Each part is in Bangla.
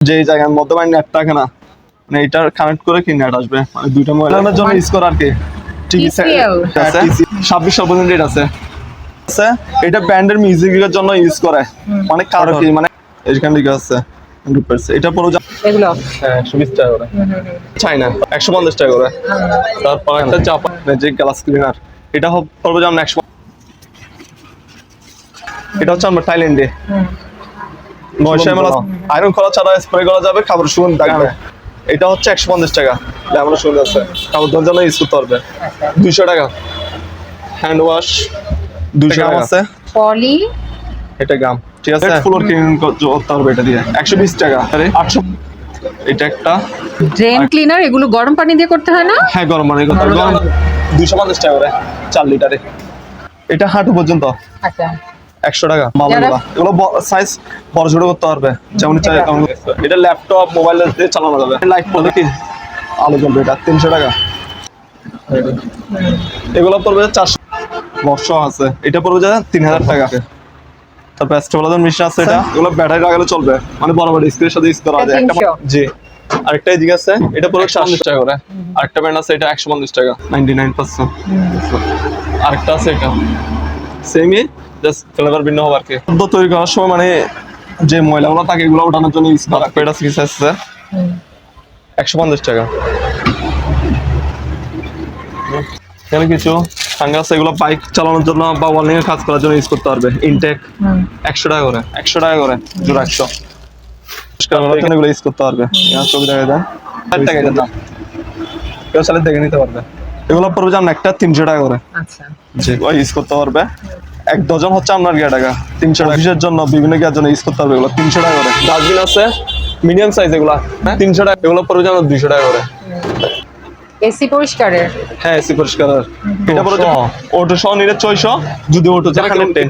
যে জায়গার মধ্যে মানে নেট থাকে না মানে এটা কানেক্ট করে কি নেট আসবে? মানে দুইটা মোবাইলের জন্য ইউজ করা আর কি TCL আছে। ছাব্বিশ পর্যন্ত রেট আছে। আছে। এটা ব্যান্ডের মিউজিকের জন্য ইউজ করে। মানে কারও কি মানে এখান থেকে আছে। এটা পুরো যা- এগুলো। হ্যাঁ একশো বিশ টাকা করে। চাইনা একশো পঞ্চাশ টাকা করে। তারপর একটা জাপান যে গ্লাস ক্লিনার এটা হবে পড়বে যেমন একশো এটা হচ্ছে আমরা থাইল্যান্ডে নয়শো এমএল আয়রন করা ছাড়া স্প্রে করা যাবে খাবার সুগন্ধ থাকবে। এটা হচ্ছে একশো পঞ্চাশ টাকা। লেমন সুগন্ধ আছে। খাবার ধোয়ার জন্য ইউজ করতে পারবে দুইশো টাকা। হ্যান্ড ওয়াশ দুইশো গ্রাম আছে। পলি। এটা গ্রাম ঠিক আছে? ফ্লোর ক্লিন করতে পারবে এটা দিয়ে। একশো বিশ টাকা। আরে। আটশো এটা একটা। ড্রেন ক্লিনার এগুলো গরম পানি দিয়ে করতে হয় না? হ্যাঁ গরম মানে কত গরম দুইশো পঞ্চাশ টাকা করে চার লিটারে। এটা হাঁটু পর্যন্ত। আচ্ছা। একশো টাকা যারা- এগুলো। সাইজ বড় ছোট করতে পারবে। যেমন চাই তেমন এটা ল্যাপটপ মোবাইল দিয়ে চালানো যাবে। লাইট পড়বে কি আলো জ্বলবে এটা তিনশো টাকা। এগুলো পড়বে চারশো বর্ষ আছে। এটা পড়বে যা তিন হাজার টাকা। তারপর অ্যাস্ট্রোলাজন মেশিন আছে এটা। এগুলো ব্যাটারি লাগালে চলবে। মানে বড় বড় স্ক্রিনের সাথে ইউজ করা যায়। একটা 300 জি। আরেকটা এদিকে আছে। এটা পড়বে সাতশো টাকা করে। আরেকটা ব্যান্ড আছে এটা একশো পঞ্চাশ টাকা। নাইনটি নাইন পার্সেন্ট আরেকটা আছে এটা। সেমই জাস্ট ফ্লেভার ভিন্ন হবার কি। খাদ্য তৈরি করার সময় মানে যে ময়লাগুলো থাকে এগুলো ওঠানোর জন্য ইউজ করা। এটা সিক্স আছে। একশো পঞ্চাশ টাকা। এখানে কিছু এগুলো বাইক চালানোর জন্য বা ওয়ার্নিং এর কাজ করার জন্য ইউজ করতে পারবে। ইনটেক একশো টাকা করে। একশো টাকা করে জোড়া একশো। এগুলো ইউজ করতে পারবে। এখানে ছবি দেখা যায় ষাট টাকা দাম কেউ চাইলে দেখে নিতে পারবে। এগুলো পড়বে যেমন একটা তিনশো টাকা করে। আচ্ছা। জি ইউজ করতে পারবে। এক ডজন হচ্ছে আপনার গিয়া টাকা। তিনশো টাকা অফিসের জন্য বিভিন্ন গিয়ার জন্য ইউজ করতে পারবে এগুলো। তিনশো টাকা করে। ডাস্টবিন আছে মিডিয়াম সাইজ এগুলো। তিনশো টাকা এগুলো পড়বে যেন দুইশো টাকা করে। এসি পরিষ্কারের? হ্যাঁ এসি পরিষ্কার এটা পড়বে অটো সহ নিলে ছয়শো যদি অটো টেন।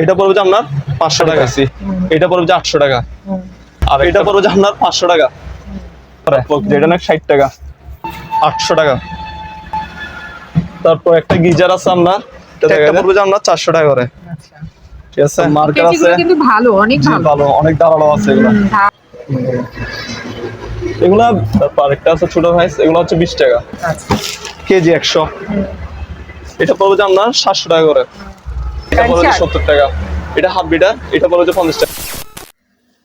এটা পড়বে যে আপনার পাঁচশো টাকা এসি এটা পড়বে যে আটশো টাকা। আর এটা পড়বে যে আপনার পাঁচশো টাকা। যেটা না ষাট টাকা। আটশো টাকা। তারপর একটা গিজার আছে আপনার এটা পড়বে টাকা করে। আচ্ছা। ঠিক আছে? মার্কেট আছে। কিন্তু ভালো অনেক ভালো। ভালো অনেক ধারালো আছে এগুলো। আরেকটা আছে ছোট ভাইস এগুলো হচ্ছে বিশ টাকা। আচ্ছা। কেজি একশো। এটা পড়বে যে আপনার সাতশো টাকা করে। এটা পড়বে যে Pant shirt? সত্তর টাকা। এটা হাফ বিটার এটা পড়বে যে টাকা।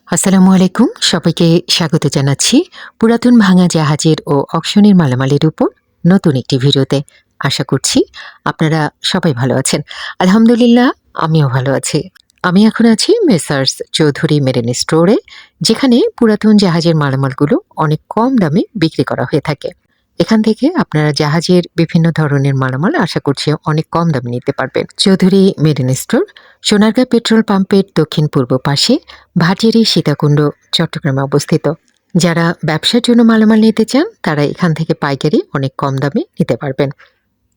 আসসালামু আলাইকুম সবাইকে স্বাগত জানাচ্ছি পুরাতন ভাঙা জাহাজের ও অকশনের মালামালের উপর নতুন একটি ভিডিওতে। আশা করছি আপনারা সবাই ভালো আছেন। আলহামদুলিল্লাহ, আমিও ভালো আছি। আমি এখন আছি মেসার্স চৌধুরী মেরেন স্টোরে, যেখানে পুরাতন জাহাজের মালামালগুলো অনেক কম দামে বিক্রি করা হয়ে থাকে। এখান থেকে আপনারা জাহাজের বিভিন্ন ধরনের মালামাল আশা করছি অনেক কম দামে নিতে পারবেন। Chowdhury marine store, Sonargaon petrol পাম্পের দক্ষিণ পূর্ব পাশে, ভাটিয়ারি সীতাকুণ্ড, চট্টগ্রামে অবস্থিত। যারা ব্যবসার জন্য মালামাল নিতে চান, তারা এখান থেকে পাইকারি অনেক কম দামে নিতে পারবেন।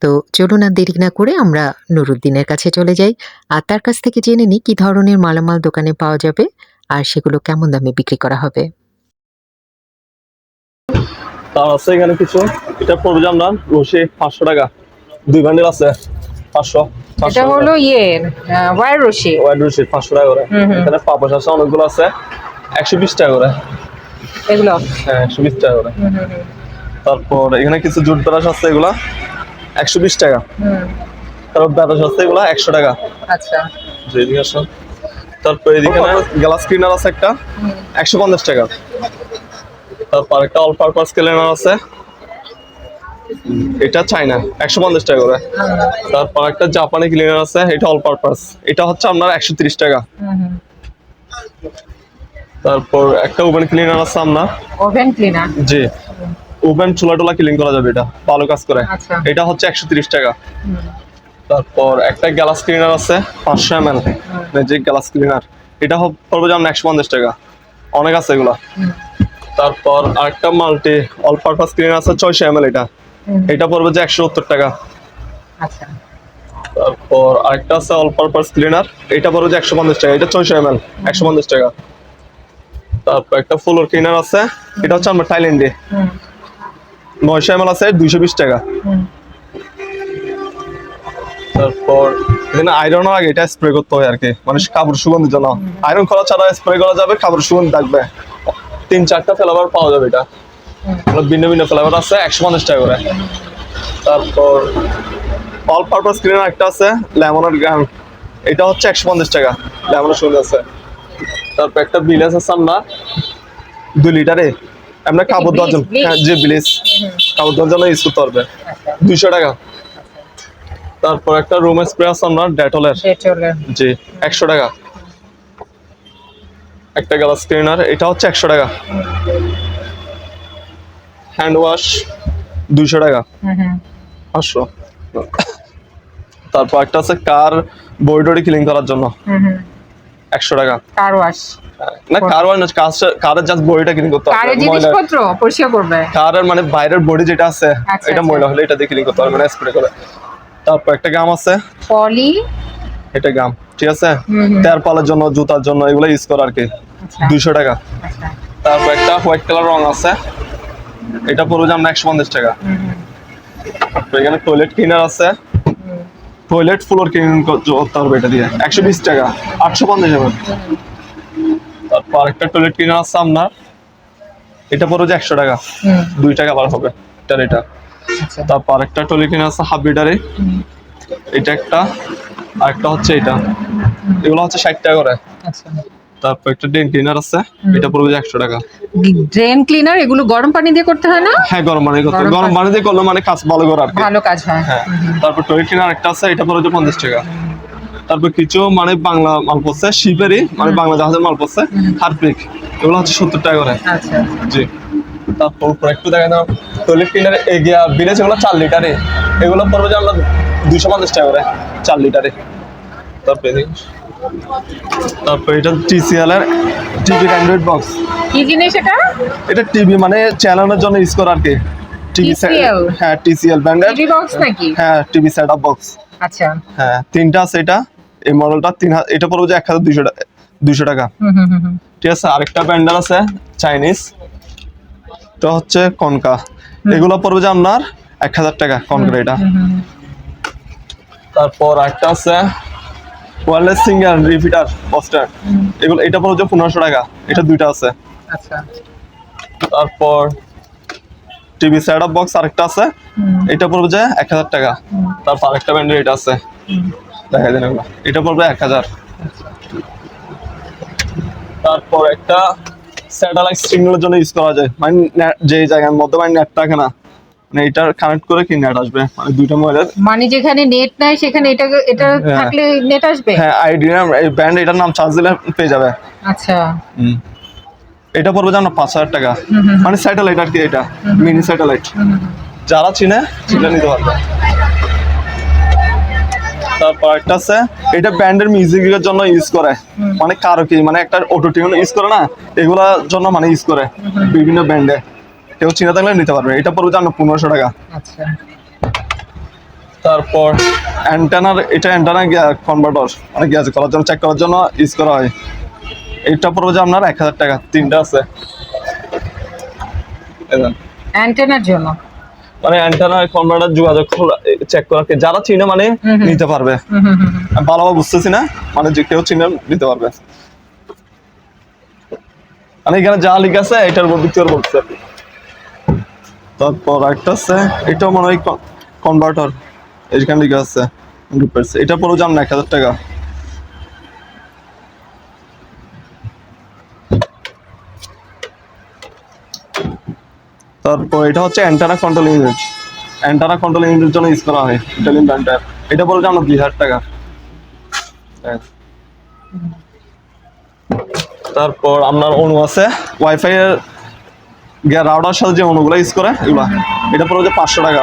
তো চলুন আর দেরি না করে আমরা নুরুদ্দিনের কাছে চলে যাই আর তার কাছ থেকে জেনে নিই কি ধরনের মালামাল দোকানে পাওয়া যাবে আর সেগুলো কেমন দামে বিক্রি করা হবে। তার আছে এখানে কিছু। এটা পড়বে আপনার রশি পাঁচশো টাকা। দুই বান্ডেল আছে। পাঁচশো এটা হলো ইয়ের ওয়ার রশি। ওয়াইড রশি পাঁচশো টাকা করে। এখানে পাপোশ আছে অনেকগুলো আছে। একশো বিশ টাকা করে। এগুলো? হ্যাঁ একশো বিশ টাকা করে। তারপর এখানে কিছু জুট ব্রাশ আছে এগুলা। একশো বিশ টাকা। হুম, তারপর ব্রাশ আছে এগুলা একশো টাকা। আচ্ছা। এদিকে আসুন। তারপর এদিকে গ্লাস ক্লিনার আছে একটা একশো পঞ্চাশ টাকা। তারপর একটা অল পারপাস ক্লিনার আছে। এটা চাইনা একশো পঞ্চাশ টাকা করে। তারপর একটা জাপানি ক্লিনার আছে এটা অল পারপাস এটা হচ্ছে আপনার একশো তিরিশ টাকা। তারপর একটা ওভেন ক্লিনার আছে আপনার। ওভেন ক্লিনার জি। ওভেন চুলা টোলা ক্লিন করা যাবে এটা ভালো কাজ করে। আচ্ছা। এটা হচ্ছে একশো তিরিশ টাকা। তারপর একটা গ্যালাস ক্লিনার আছে পাঁচশো M L magic glass cleaner এটা পড়বে যেমন একশো পঞ্চাশ টাকা। অনেক আছে এগুলা। তারপর আরেকটা মাল্টি অল পারপাস ক্লিনার আছে ছয়শো এম এল এটা। এটা পড়বে যে একশো সত্তর টাকা। আচ্ছা। তারপর আরেকটা আছে অল পারপাস ক্লিনার এটা পড়বে যে একশো পঞ্চাশ টাকা। এটা ছয়শো এম এল একশো পঞ্চাশ টাকা। তারপর একটা ফ্লোর ক্লিনার আছে। এটা হচ্ছে আমরা থাইল্যান্ডে নয়শো এম এল আছে দুইশো বিশ টাকা। তারপর এখানে আয়রনের আগে এটা স্প্রে করতে হয় আর কি মানে কাপড় সুগন্ধির জন্য। আয়রন করা ছাড়া স্প্রে করা যাবে কাপড় সুগন্ধি থাকবে। তিন চারটা ফ্লেভার পাওয়া যাবে এটা। ভিন্ন ভিন্ন ফ্লেভার আছে একশো পঞ্চাশ টাকা করে। তারপর অল পারপাস ক্লিনার একটা আছে লেমনের গান এটা হচ্ছে একশো পঞ্চাশ টাকা লেমনের সুবিধা আছে। তারপর একটা বিলাস আছে আপনার দুই লিটারে আপনার কাপড় ধোয়ার জন্য হ্যাঁ যে বিলিস কাপড় করতে পারবে আচ্ছা দুইশো টাকা। তারপর একটা রুম স্প্রে আছে আপনার ডেটলের। জি একশো টাকা। একটা গ্লাস ক্লিনার এটা হচ্ছে একশো টাকা। হ্যান্ড ওয়াশ দুইশো টাকা। হুম হুম। পাঁচশো। তারপর একটা আছে কার টডি ক্লিন করার জন্য। হুম হুম। একশো টাকা। কার ওয়াশ না কার ওয়াশ না কার- কারের জাস্ট বডিটা ক্লিন করতে হবে। ময়লা জিনিসপত্র? পরিষ্কার করবে। কারের মানে বাইরের বডি যেটা আছে আচ্ছা, এটা আচ্ছা। ময়লা হলে এটা দিয়ে ক্লিন করতে হবে মানে স্প্রে করে। তারপর একটা গাম আছে। পলি এটা গাম ঠিক আছে। তেয়ার পালের জন্য জুতার জন্য এগুলো ইউজ করা আর কি। আচ্ছা। দুইশো টাকা। তারপর একটা হোয়াইট কালার রং আছে। এটা পড়বে যে আমরা একশো পঞ্চাশ টাকা। এখানে টয়লেট ক্লিনার আছে। টয়লেট ফ্লোর ক্লিনিং করতে পারবে এটা দিয়ে। একশো বিশ টাকা আটশো পঞ্চাশ হবে তারপর একটা টয়লেট ক্লিনার আছে আপনার। এটা পরে যে একশো টাকা। দুই টাকা বার হবে এটার এটা আচ্ছা। তারপর একটা টয়লেট ক্লিনার আছে হাফ লিটারে এটা একটা আর একটা হচ্ছে এটা। এগুলো হচ্ছে ষাট টাকা করে। আচ্ছা। তারপর একটা ডেন ক্লিনার আছে এটা পড়বে যে একশো টাকা। ড্রেন ক্লিনার এগুলো গরম পানি দিয়ে করতে হয় না? হ্যাঁ গরম পানি করতে গরম পানি। দিয়ে করলে মানে কাজ ভালো করে আর ভালো কাজ হয়। হ্যাঁ তারপর টয়লেট ক্লিনার একটা আছে এটা পড়ে যে পঞ্চাশ টাকা। তারপর কিছু মানে বাংলা মাল পড়ছে শিপেরই মানে বাংলা জাহাজের মাল পড়ছে হারপিক। এগুলো হচ্ছে সত্তর টাকা করে। আচ্ছা। জি। তারপর উপর একটু দেখা দাও। টয়লেট ক্লিনার এগিয়া বিলেজ এগুলো চার লিটারে এগুলো পড়বে যে আমরা দুইশো পঞ্চাশ টাকা করে চার লিটারে তারপর। তারপর এটা টিসিএল এর টিভি অ্যান্ড্রয়েড বক্স কি জিনিস এটা? এটা টিভি মানে চ্যানেলের জন্য ইউজ করা আর কি। টিভি? হ্যাঁ টিসিএল ব্র্যান্ডের টিভি বক্স নাকি? হ্যাঁ টিভি সেট আপ বক্স আচ্ছা। হ্যাঁ তিনটা আছে এটা। এই মডেলটা তিন হাজার এটা পড়বে যে এক হাজার দুইশো টাকা দুইশো টাকা। হুম হুম হুম হুম। ঠিক আছে আরেকটা ব্র্যান্ডের আছে চাইনিজ এটা হচ্ছে কনকা এগুলো পড়বে যে আপনার এক হাজার টাকা কনকা এটা। তারপর একটা আছে ওয়ারলেস সিঙ্গার রিপিটার পোস্টার এগুলো এটা পড়বে যে পনেরোশো টাকা। এটা দুইটা আছে। আচ্ছা। তারপর টিভি সেট আপ বক্স আরেকটা আছে। এটা পড়বে যে এক হাজার টাকা। তারপর আরেকটা ব্র্যান্ডের এটা আছে। দেখা যায় এগুলো। এটা পড়বে এক হাজার। তারপর একটা স্যাটেলাইট সিগন্যালের জন্য ইউজ করা যায়। মানে যে জায়গার মধ্যে মানে নেট থাকে না। মানে এটা কানেক্ট করে কি নেট আসবে? মানে দুইটা মোবাইলের মানে যেখানে নেট নাই সেখানে এটা এটা হ্যাঁ। থাকলে নেট আসবে? হ্যাঁ আইডি ব্যান্ড এটার নাম চার্জ দিলে পেয়ে যাবে। আচ্ছা। এটা পড়বে জানো পাঁচ হাজার টাকা। মানে স্যাটেলাইট আর কি এটা মিনি স্যাটেলাইট যারা চিনে চিনে নিতে পারবে। তারপর একটা আছে এটা ব্যান্ডের মিউজিকের জন্য ইউজ করে। মানে কারও কি? মানে একটা অটো টিউন ইউজ করে না? এগুলার জন্য মানে ইউজ করে। বিভিন্ন ব্যান্ডে কেউ চিনে থাকলে নিতে পারবে। এটা পড়বে জানো পনেরোশো টাকা। আচ্ছা। তারপর অ্যান্টেনার এটা অ্যান্টেনা কনভার্টার মানে গ্যাস করার জন্য চেক করার জন্য ইউজ করা হয়। এটা পড়বে যে আপনার এক হাজার টাকা। তিনটা আছে। অ্যান্টেনার জন্য? মানে অ্যান্টেনা কনভার্টার যোগাযোগ চেক করার যারা চিনে মানে। নিতে পারবে। ভালোভাবে বুঝতেছি না মানে যে কেউ চিনে নিতে পারবে। মানে এখানে যা লিখা আছে এটার উপর ভিত্তি করে বলছে তারপর একটা আছে এটাও মনে হয় কনভার্টার এখানে লিখা আছে রুপেস এটা পড়ো জান না, এক হাজার টাকা। তারপর এটা হচ্ছে antenna control unit antenna control ইউনিটের জন্য ইউজ করা হয় ইটালিয়ান ব্র্যান্ডের এটা বলে যে আমরা দুই হাজার টাকা। হ্যাঁ। তারপর আপনার অনু আছে ওয়াইফাই এর রাউটার সাথে যে অনুগুলো ইউজ করে এগুলা। এটা পড়ে যে পাঁচশো টাকা।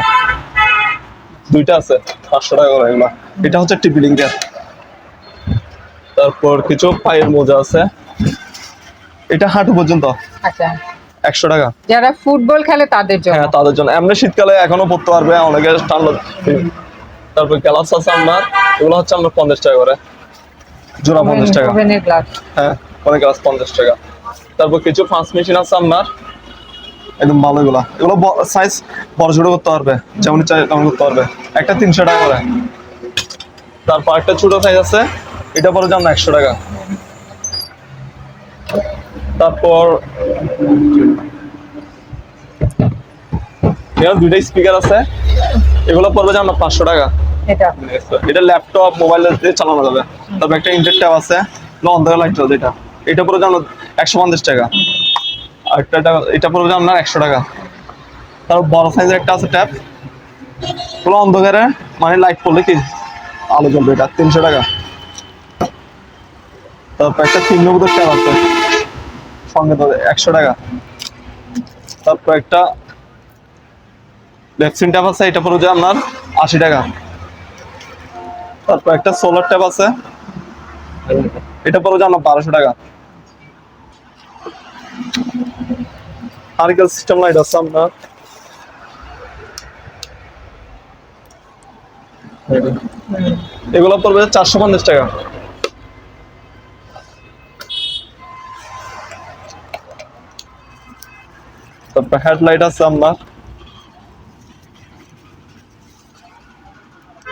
দুইটা আছে পাঁচশো টাকা করে এগুলা। এটা হচ্ছে টিপি লিঙ্কের তারপর কিছু পায়ের মোজা আছে। এটা হাঁটু পর্যন্ত। আচ্ছা। একশো টাকা। যারা ফুটবল খেলে তাদের জন্য। হ্যাঁ তাদের জন্য। এমনি শীতকালে এখনও পড়তে পারবে অনেকে ঠান্ডা তারপর গ্লাস আছে আপনার এগুলো হচ্ছে আপনার পঞ্চাশ টাকা করে। জোড়া পঞ্চাশ টাকা। হ্যাঁ অনেক গ্লাস পঞ্চাশ টাকা। তারপর কিছু পাঁচ মেশিন আছে আপনার। একদম ভালো এগুলো। এগুলো সাইজ বড় ছোট করতে পারবে যেমন চাই তেমন করতে পারবে। একটা তিনশো টাকা করে। তারপর একটা ছোট সাইজ আছে এটা পরে যেমন একশো টাকা। তারপর এখানে দুইটা স্পিকার আছে এগুলো পড়বে যে পাঁচশো টাকা। এটা। এটা ল্যাপটপ মোবাইল দিয়ে চালানো যাবে। তারপর একটা ইন্টার ট্যাব আছে অন্ধকার লাইট চলবে এটা। এটা পড়বে যে একশো পঞ্চাশ টাকা। এটা- পড়বে আপনার একশো টাকা। তারপর বড় সাইজের একটা আছে ট্যাব পুরো অন্ধকারে মানে লাইট পড়লে কি? আলো জ্বলবে, এটা তিনশো টাকা। তারপর একটা তিন নম্বর ট্যাব আছে। সঙ্গে তো একশো টাকা। তারপর একটা লেপসিন ট্যাব আছে, এটা পড়বে আপনার আশি টাকা। তারপর একটা সোলার ট্যাব আছে। এটা পড়বে আপনার বারোশো টাকা। হারিকেল সিস্টেম লাইট আছে আপনার এগুলো পড়বে চারশো পঞ্চাশ টাকা। তারপর হেডলাইট আছে আপনার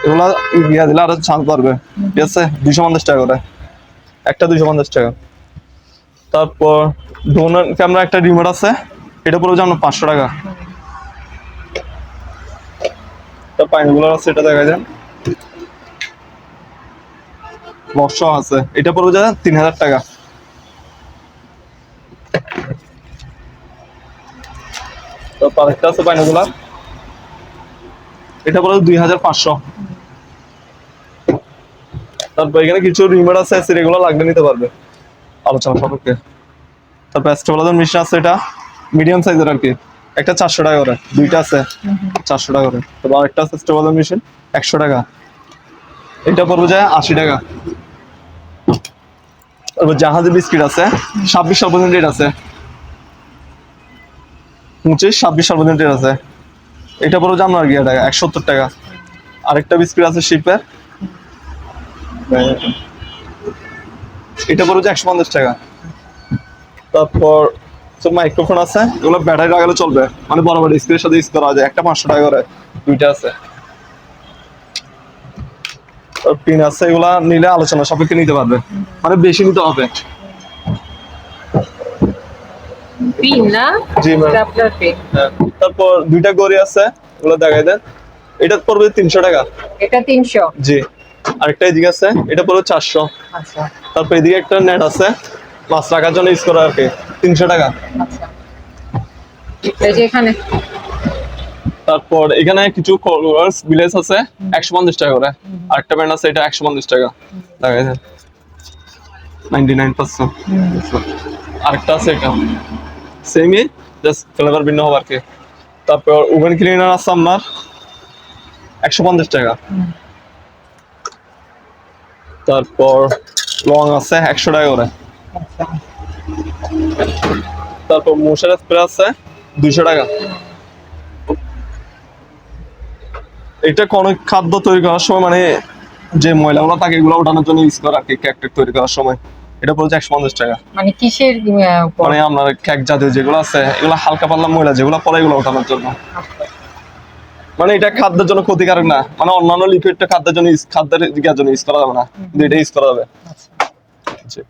এগুলা ইয়া দিলে আরও ছাড় পারবে ঠিক আছে? দুইশো পঞ্চাশ টাকা করে। একটা দুইশো পঞ্চাশ টাকা। তারপর ডোনার ক্যামেরা একটা রিমোট আছে। এটা পড়বে যেমন পাঁচশো টাকা। পাইনগুলো আছে এটা দেখা যায় বর্ষ আছে। এটা পড়বে যা তিন হাজার টাকা। তারপর আরেকটা আছে পাইনগুলার এটা পড়বে দুই হাজার পাঁচশো। তারপর এখানে কিছু রিমোট আছে সেগুলো লাগবে নিতে পারবে। আলোচনা সম্পর্কে তারপর মেশিন আছে এটা। মিডিয়াম সাইজের আর কি। একটা চারশো টাকা করে, দুইটা আছে। চারশো টাকা করে। তারপর আরেকটা আছে স্টেবলাইজার মেশিন একশো টাকা। এটা পড়বে যায় আশি টাকা। তারপর জাহাজের বিস্কিট আছে, ছাব্বিশ সর্বদিন রেট আছে। পঁচিশ, ছাব্বিশ সর্বদিন রেট আছে। এটা পড়বে আর কি টাকা? একশো সত্তর টাকা। আরেকটা বিস্কিট আছে শিপের। এটা পড়বে যে একশো পঞ্চাশ টাকা। তারপর মাইক্রোফোন আছে। এগুলো ব্যাটারি লাগালে চলবে। মানে বড় বড় স্ক্রিনের সাথে ইউজ করা যায়। একটা পাঁচশো টাকা করে। দুইটা আছে। পিন আছে এগুলা নিলে আলোচনা সাপেক্ষে নিতে পারবে। মানে বেশি নিতে হবে। পিন না? জি হ্যাঁ। তারপর দুইটা গড়ি আছে এগুলো দেখাই দেন। এটা পড়বে তিনশো টাকা। এটা তিনশো। জি। আরেকটা এদিকে আছে এটা পড়বে চারশো। আচ্ছা। তারপর এদিকে একটা নেট আছে। মাছ রাখার জন্য ইউজ করা আর কি। তিনশো টাকা। আচ্ছা। এখানে। তারপর এখানে কিছু কলার্স ভিলেজ আছে একশো পঞ্চাশ টাকা করে। আরেকটা ব্যান্ড আছে এটা একশো পঞ্চাশ টাকা। দেখাই দেন নাইনটি নাইন পার্সেন্ট আরেকটা আছে এটা। সেমই জাস্ট ফ্লেভার ভিন্ন হবার কি। তারপর ওভেন ক্লিনার আছে আমার একশো পঞ্চাশ টাকা। তারপর লং আছে একশো টাকা করে। আচ্ছা। তারপর মশার স্প্রে আছে দুইশো টাকা। এটা কোনো খাদ্য তৈরি করার সময় মানে যে ময়লাগুলো থাকে এগুলো ওঠানোর জন্য ইউজ করা আর কি কেক টেক তৈরি করার সময়। এটা পড়ছে একশো পঞ্চাশ টাকা। মানে কিসের মানে আপনার কেক জাতীয় যেগুলো আছে এগুলো হালকা পাতলা ময়লা যেগুলো পরে এগুলো ওঠানোর জন্য। মানে এটা খাদ্যের জন্য ক্ষতিকারক না। মানে অন্যান্য লিকুইডটা খাদ্যের জন্য খাদ্যের জন্য ইউজ করা যাবে না। কিন্তু এটা ইউজ করা যাবে। আচ্ছা।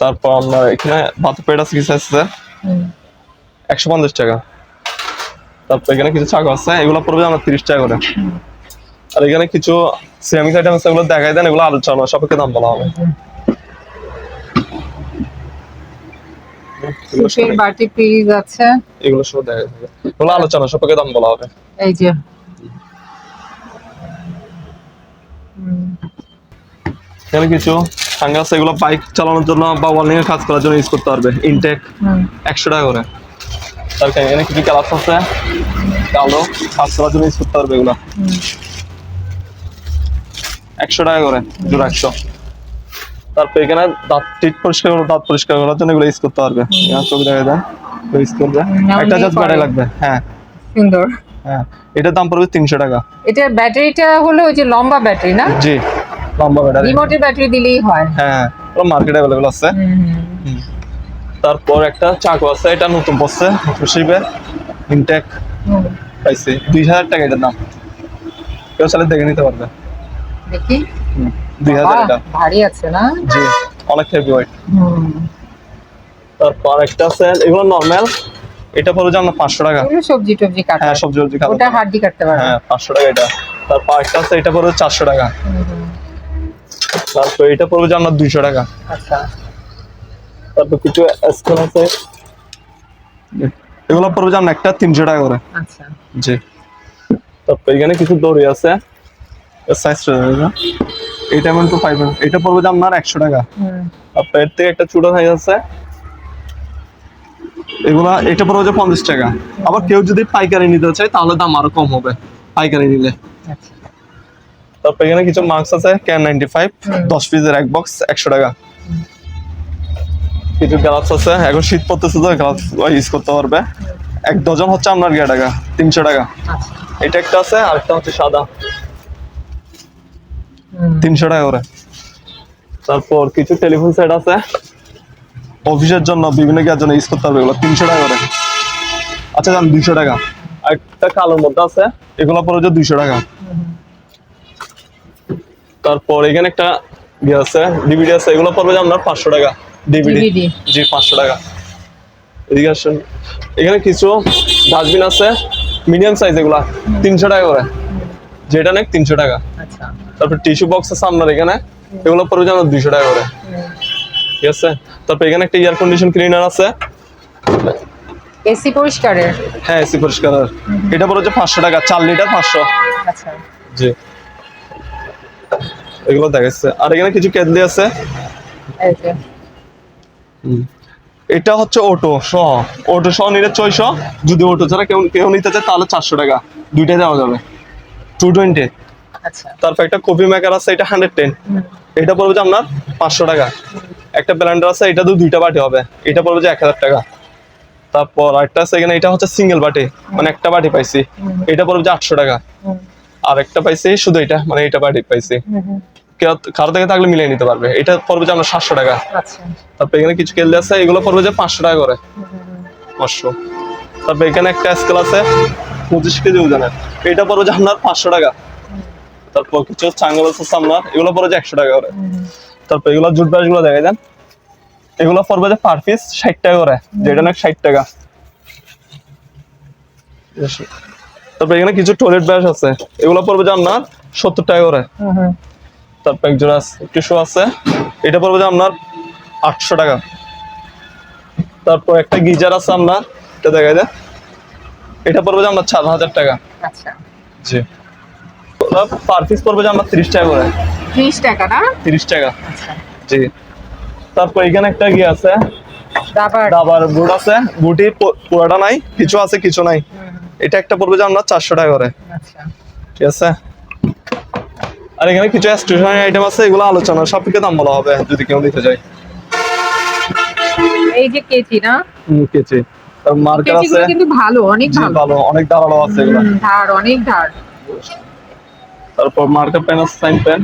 তারপর আপনার এখানে ভাতের পেট আছে। কিছু আছে একশো পঞ্চাশ টাকা। তারপর এখানে কিছু চাকু আছে এগুলো পড়বে আমার তিরিশ টাকা করে। আর এখানে কিছু সিরামিক আইটেম আছে এগুলো দেখাই দেন এগুলো আলোচনা সবাইকে দাম বলা হবে। এগুলো সুপের বাটি পিস আছে। এগুলো সব দেখা যাবে এগুলো আলোচনা সবাইকে দাম বলা হবে। এই যে। হুম, এখানে কিছু আছে এগুলো বাইক চালানোর জন্য বা ওয়ার্নিং এর কাজ করার জন্য ইউজ করতে পারবে। ইনটেক একশো টাকা করে। তারপর এখানে কিছু ক্লাস আছে কালো কাজ করার জন্য ইউজ করতে পারবে এগুলো। একশো টাকা করে জোড়া একশো। তারপর এখানে দাঁত টিট পরিষ্কার করা দাঁত পরিষ্কার করার জন্য এগুলো ইউজ করতে পারবে। ছবি দেখা যায় ইউজ করবে একটা জাস্ট ব্যাটারি লাগবে হ্যাঁ। সুন্দর। হ্যাঁ এটার দাম পড়বে তিনশো টাকা। এটা ব্যাটারিটা হলো ওই যে লম্বা ব্যাটারি না? জি। লম্বা ব্যাটারি রিমোটের ব্যাটারি দিলেই হয়। হ্যাঁ ওটা মার্কেটে অ্যাভেলেবল আছে। তারপর একটা চাকু আছে এটা নতুন পড়ছে শিবে ইনটেক পাইছি। দুই হাজার টাকা এটার দাম। কেউ চাইলে দেখে নিতে পারবে। দেখি। দুই হাজার এটা। ভারী আছে না? জি অনেক হেভি ওয়েট তারপর একটা আছে এগুলো নর্মাল এটা যে আপনার পাঁচশো টাকা। সবজি টবজি কাটা হ্যাঁ সবজি সবজি খাব ওটা হাড্ডি কাটতে পারবে হ্যাঁ পাঁচশো টাকা এটা। তারপর একটা আছে এটা পড়বে চারশো টাকা। তারপর এটা পড়বে যে আপনার দুইশো টাকা। আচ্ছা। তারপর কিছু স্কেল আছে? এগুলো পড়বে যে আপনার একটা তিনশো টাকা করে। আচ্ছা। জি। তারপর এখানে কিছু দড়ি আছে। সাইজটা এইটা এমন তো পাইবেন এটা পড়বে যে আপনার একশো টাকা। হুম। তারপর এর থেকে একটা চূড়া সাইজ আছে। এগুলা এটা পড়বে যে পঞ্চাশ টাকা। আবার কেউ যদি পাইকারি নিতে চায় তাহলে দাম আরও কম হবে। পাইকারি নিলে। আচ্ছা। তারপর এখানে কিছু মার্কস আছে ক্যান নাইনটি ফাইভ। দশ পিসের এক বক্স একশো টাকা। কিছু গ্লাভস আছে এখন শীত পড়তেছে তো গ্লাভস ইউজ করতে পারবে। এক ডজন হচ্ছে আপনার গিয়া টাকা তিনশো টাকা। এটা একটা আছে আরেকটা হচ্ছে সাদা। তিনশো টাকা করে। তারপর কিছু টেলিফোন সেট আছে। অফিসের জন্য বিভিন্ন কাজের জন্য ইউজ করতে হবে এগুলো তিনশো টাকা করে। আচ্ছা জান দুইশো টাকা। একটা কালোর মধ্যে আছে এগুলো পরে হচ্ছে দুইশো টাকা। তারপর এখানে একটা ইয়ে আছে ডিভিডি আছে এগুলো পড়বে যে আপনার পাঁচশো টাকা। ডিভিডি জি পাঁচশো টাকা। এদিকে আসুন। এখানে কিছু ডাস্টবিন আছে মিডিয়াম সাইজ এগুলা তিনশো টাকা করে। যেটা নেক তিনশো টাকা। আচ্ছা। তারপর টিস্যু বক্স আছে আপনার এখানে এগুলো পড়বে যে আপনার দুইশো টাকা করে। ঠিক আছে? তারপর এখানে একটা এয়ার কন্ডিশন ক্লিনার আছে। এসি পরিষ্কারের? হ্যাঁ এসি পরিষ্কার এটা পড়ে হচ্ছে পাঁচশো টাকা চার লিটার পাঁচশো। আচ্ছা। জি। এগুলো দেখাচ্ছে আর এখানে কিছু আছে। এটা হচ্ছে অটো সহ অটো সহ নিলে ছয়শো। যদি অটো ছাড়া কেউ কেউ নিতে চায় তাহলে চারশো টাকা। দুইটাই দেওয়া যাবে। টু টোয়েন্টি আচ্ছা। তারপর একটা কফি মেকার আছে এটা হান্ড্রেড টেন এটা পড়বে যে আপনার পাঁচশো টাকা। একটা ব্লেন্ডার আছে এটা তো দুইটা বাটি হবে। এটা পড়বে যে এক হাজার টাকা। তারপর আরেকটা আছে এখানে এটা হচ্ছে সিঙ্গেল বাটি। মানে একটা বাটি পাইছি। এটা পড়বে যে আটশো টাকা। আর একটা পাইছি শুধু এটা। মানে এটা বাটি পাইছি। কারও থেকে থাকলে মিলিয়ে নিতে পারবে। এটা পড়বে যে আপনার সাতশো টাকা। আচ্ছা। তারপর এখানে কিছু কেলদি আছে এগুলো পড়বে যে পাঁচশো টাকা করে। পাঁচশো। তারপর এখানে একটা স্কেল আছে পঁচিশ কেজি ওজনের। এটা পড়বে যে আপনার পাঁচশো টাকা। তারপর কিছু চাঙ্গল আছে আপনার এগুলো পড়বে যে একশো টাকা করে। তারপর এগুলো জুট ব্রাশগুলো দেখা যান এগুলো পড়বে যে পার পিস ষাট টাকা করে। যেটা না ষাট টাকা। তারপর এখানে কিছু টয়লেট ব্রাশ আছে এগুলো পড়বে যে আপনার সত্তর টাকা করে। তারপর এক জোড়া টিস্যু আছে। এটা পড়বে যে আপনার আটশো টাকা। তারপর একটা গিজার আছে আপনার এটা দেখা যায় এটা পড়বে যে আপনার চার হাজার টাকা। আচ্ছা। জি। পার পিস পড়বে যে আপনার তিরিশ টাকা করে। ত্রিশ টাকা না? তিরিশ টাকা। আচ্ছা। জি। তারপর এখানে একটা গিয়ে আছে। ডাবার বুট আছে। বুটি পুরাটা নাই কিছু আছে কিছু নাই। এটা একটা পড়বে যে আপনার চারশো টাকা করে। আচ্ছা। ঠিক আছে? আর এখানে কিছু স্টেশনারি আইটেম আছে এগুলো আলোচনা সাপেক্ষে দাম বলা হবে যদি কেউ নিতে চায়। এই যে কেচি না? হুম কেচি। মার্কার আছে। কিন্তু ভালো অনেক ভালো। ভালো অনেক ধারালো আছে এগুলো। ধার অনেক ধার। তারপর মার্কার পেন আছে সাইন পেন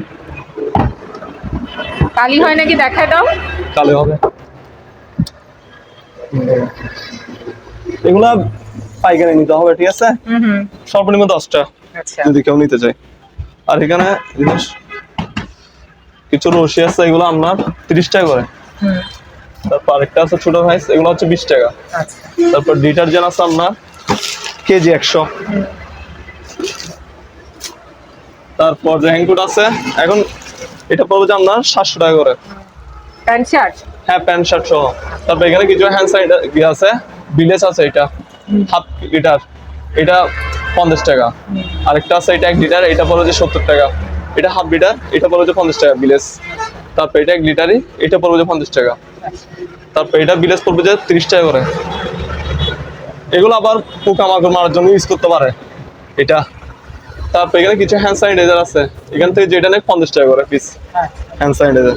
কালি হয় নাকি দেখায় দাও? কালে হবে। এগুলা পাইকারি নিতে হবে ঠিক আছে? সর্বনিম্ন দশটা আচ্ছা। যদি কেউ নিতে চায়। আর এখানে কিছু রশি আছে এগুলো আপনার তিরিশ টাকা করে। তারপর আরেকটা আছে ছোট ভাইস এগুলো হচ্ছে বিশ টাকা। আচ্ছা। তারপর ডিটারজেন্ট আছে আপনার কেজি একশো। তারপর রেইনকোট আছে এখন এটা পড়বে যে আপনার সাতশো টাকা করে। Pant shirt? হ্যাঁ প্যান্ট শার্ট সহ। তারপর এখানে কিছু হ্যান্ড সাইড আছে বিলেজ আছে এটা। Half litre. এটা পঞ্চাশ টাকা। আরেকটা আছে এটা এক লিটার এটা পড়বে যে সত্তর টাকা। এটা হাফ লিটার এটা পড়বে যে পঞ্চাশ টাকা বিলেজ তারপর এটা এক লিটারই এটা পড়বে যে পঞ্চাশ টাকা। তারপর এটা বিলেজ পড়বে যে তিরিশ টাকা করে। এগুলো আবার পোকামাকড় মারার জন্য ইউজ করতে পারে। এটা। তারপর এখানে কিছু হ্যান্ড স্যানিটাইজার আছে। এখান থেকে যেটা নেই পঞ্চাশ টাকা করে পিস হ্যান্ড স্যানিটাইজার